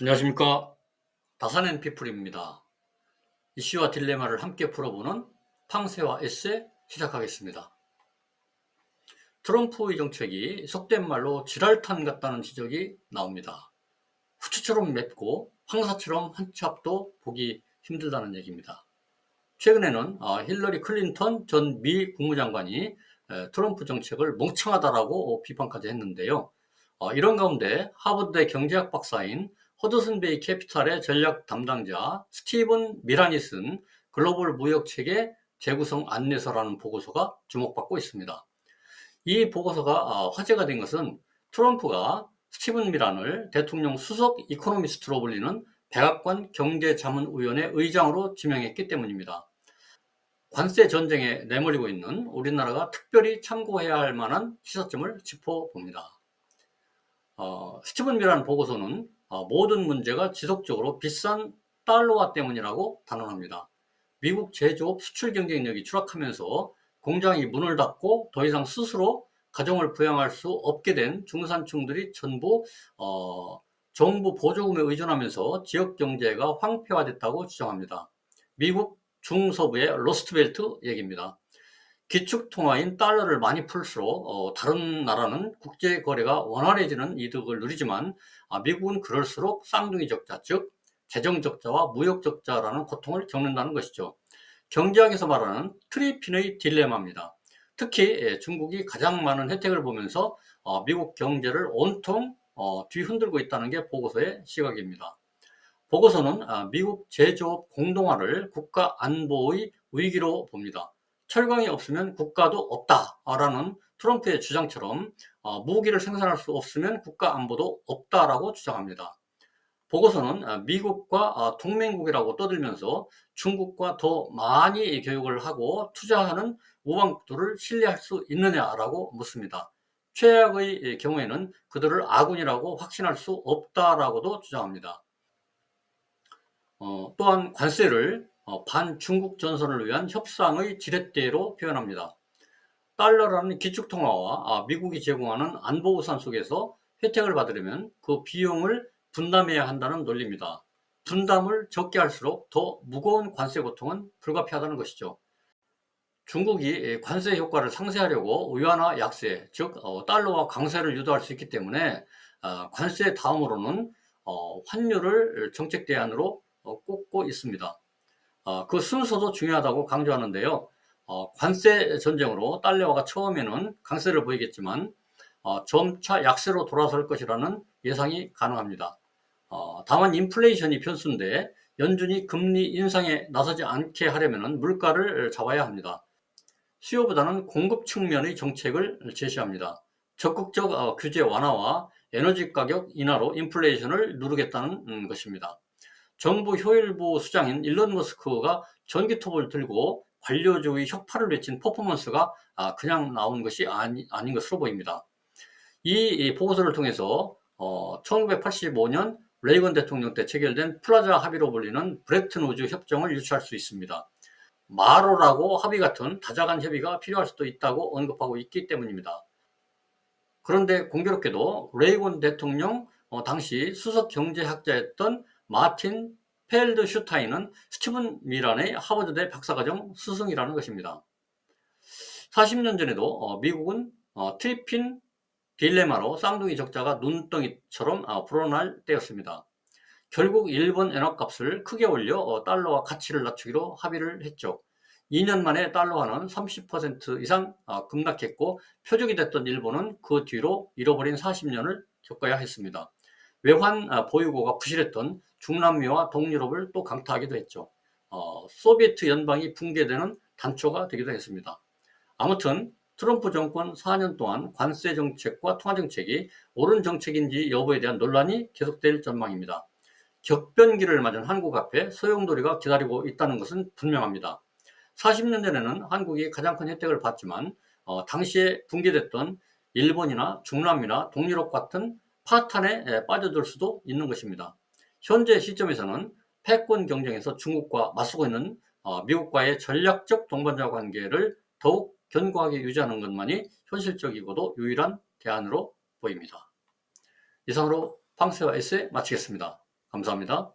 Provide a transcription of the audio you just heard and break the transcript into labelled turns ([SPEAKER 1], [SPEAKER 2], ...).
[SPEAKER 1] 안녕하십니까. 다산앤 피플입니다. 이슈와 딜레마를 함께 풀어보는 팡세와 에세 시작하겠습니다. 트럼프의 정책이 속된 말로 지랄탄 같다는 지적이 나옵니다. 후추처럼 맵고 황사처럼 한 치 앞도 보기 힘들다는 얘기입니다. 최근에는 아, 힐러리 클린턴 전 미 국무장관이 트럼프 정책을 멍청하다라고 비판까지 했는데요. 어, 이런 가운데 하버드대 경제학 박사인 허드슨 베이 캐피탈의 전략 담당자 스티븐 미란이 쓴 글로벌 무역 체계 재구성 안내서라는 보고서가 주목받고 있습니다. 이 보고서가 아, 화제가 된 것은 트럼프가 스티븐 미란을 대통령 수석 이코노미스트로 불리는 백악관 경제자문위원회 의장으로 지명했기 때문입니다. 관세 전쟁에 내몰리고 있는 우리나라가 특별히 참고해야 할 만한 시사점을 짚어봅니다. 어, 스티븐 미란 보고서는 어, 모든 문제가 지속적으로 비싼 달러화 때문이라고 단언합니다. 미국 제조업 수출 경쟁력이 추락하면서 공장이 문을 닫고 더 이상 스스로 가정을 부양할 수 없게 된 중산층들이 전부 어, 정부 보조금에 의존하면서 지역 경제가 황폐화됐다고 주장합니다. 미국 중서부의 로스트벨트 얘기입니다. 기축통화인 달러를 많이 풀수록 어, 다른 나라는 국제 거래가 원활해지는 이득을 누리지만 아, 미국은 그럴수록 쌍둥이 적자, 즉 재정 적자와 무역 적자라는 고통을 겪는다는 것이죠. 경제학에서 말하는 트리핀의 딜레마입니다. 특히 예, 중국이 가장 많은 혜택을 보면서 어, 미국 경제를 온통 어, 뒤흔들고 있다는 게 보고서의 시각입니다. 보고서는 아, 미국 제조업 공동화를 국가 안보의 위기로 봅니다. 철강이 없으면 국가도 없다라는 트럼프의 주장처럼 어, 무기를 생산할 수 없으면 국가 안보도 없다라고 주장합니다. 보고서는 어, 미국과 어, 동맹국이라고 떠들면서 중국과 더 많이 교육을 하고 투자하는 우방국들을 신뢰할 수 있느냐라고 묻습니다. 최악의 경우에는 그들을 아군이라고 확신할 수 없다라고도 주장합니다. 어, 또한 관세를 어, 반중국 전선을 위한 협상의 지렛대로 표현합니다. 달러라는 기축통화와 아, 미국이 제공하는 안보우산 속에서 혜택을 받으려면 그 비용을 분담해야 한다는 논리입니다. 분담을 적게 할수록 더 무거운 관세 고통은 불가피하다는 것이죠. 중국이 관세 효과를 상쇄하려고 위안화 약세, 즉 어, 달러와 강세를 유도할 수 있기 때문에 아, 관세 다음으로는 어, 환율을 정책 대안으로 꼽고 있습니다. 어, 그 순서도 중요하다고 강조하는데요. 어, 관세 전쟁으로 달러화가 처음에는 강세를 보이겠지만 어, 점차 약세로 돌아설 것이라는 예상이 가능합니다. 어, 다만 인플레이션이 변수인데 연준이 금리 인상에 나서지 않게 하려면 물가를 잡아야 합니다. 수요보다는 공급 측면의 정책을 제시합니다. 적극적 어, 규제 완화와 에너지 가격 인하로 인플레이션을 누르겠다는 음, 것입니다. 정부 효율부 수장인 일론 머스크가 전기톱을 들고 관료주의 혁파를 외친 퍼포먼스가 아, 그냥 나온 것이 아니, 아닌 것으로 보입니다. 이 보고서를 통해서 1985년 어, 레이건 대통령 때 체결된 플라자 합의로 불리는 브레튼 우즈 협정을 유치할 수 있습니다. 마로라고 합의 같은 다자간 협의가 필요할 수도 있다고 언급하고 있기 때문입니다. 그런데 공교롭게도 레이건 대통령 어, 당시 수석 경제학자였던 마틴 펠드 슈타인은 스티븐 미란의 하버드대 박사과정 스승이라는 것입니다. 40년 전에도 어, 미국은 어, 트리핀 딜레마로 쌍둥이 적자가 눈덩이처럼 어, 불어날 때였습니다. 결국 일본 엔화값을 크게 올려 달러와 가치를 낮추기로 합의를 했죠. 2년 만에 달러화는 30% 이상 급락했고 표적이 됐던 일본은 그 뒤로 잃어버린 40년을 겪어야 했습니다. 외환 보유고가 부실했던 중남미와 동유럽을 또 강타하기도 했죠. 어, 소비에트 연방이 붕괴되는 단초가 되기도 했습니다. 아무튼 트럼프 정권 4년 동안 관세 정책과 통화 정책이 옳은 정책인지 여부에 대한 논란이 계속될 전망입니다. 격변기를 맞은 한국 앞에 소용돌이가 기다리고 있다는 것은 분명합니다. 40년 전에는 한국이 가장 큰 혜택을 받지만 어, 당시에 붕괴됐던 일본이나 중남미나 동유럽 같은 파탄에 빠져들 수도 있는 것입니다. 현재 시점에서는 패권 경쟁에서 중국과 맞서고 있는 어, 미국과의 전략적 동반자 관계를 더욱 견고하게 유지하는 것만이 현실적이고도 유일한 대안으로 보입니다. 이상으로 팡세와 에세 마치겠습니다. 감사합니다.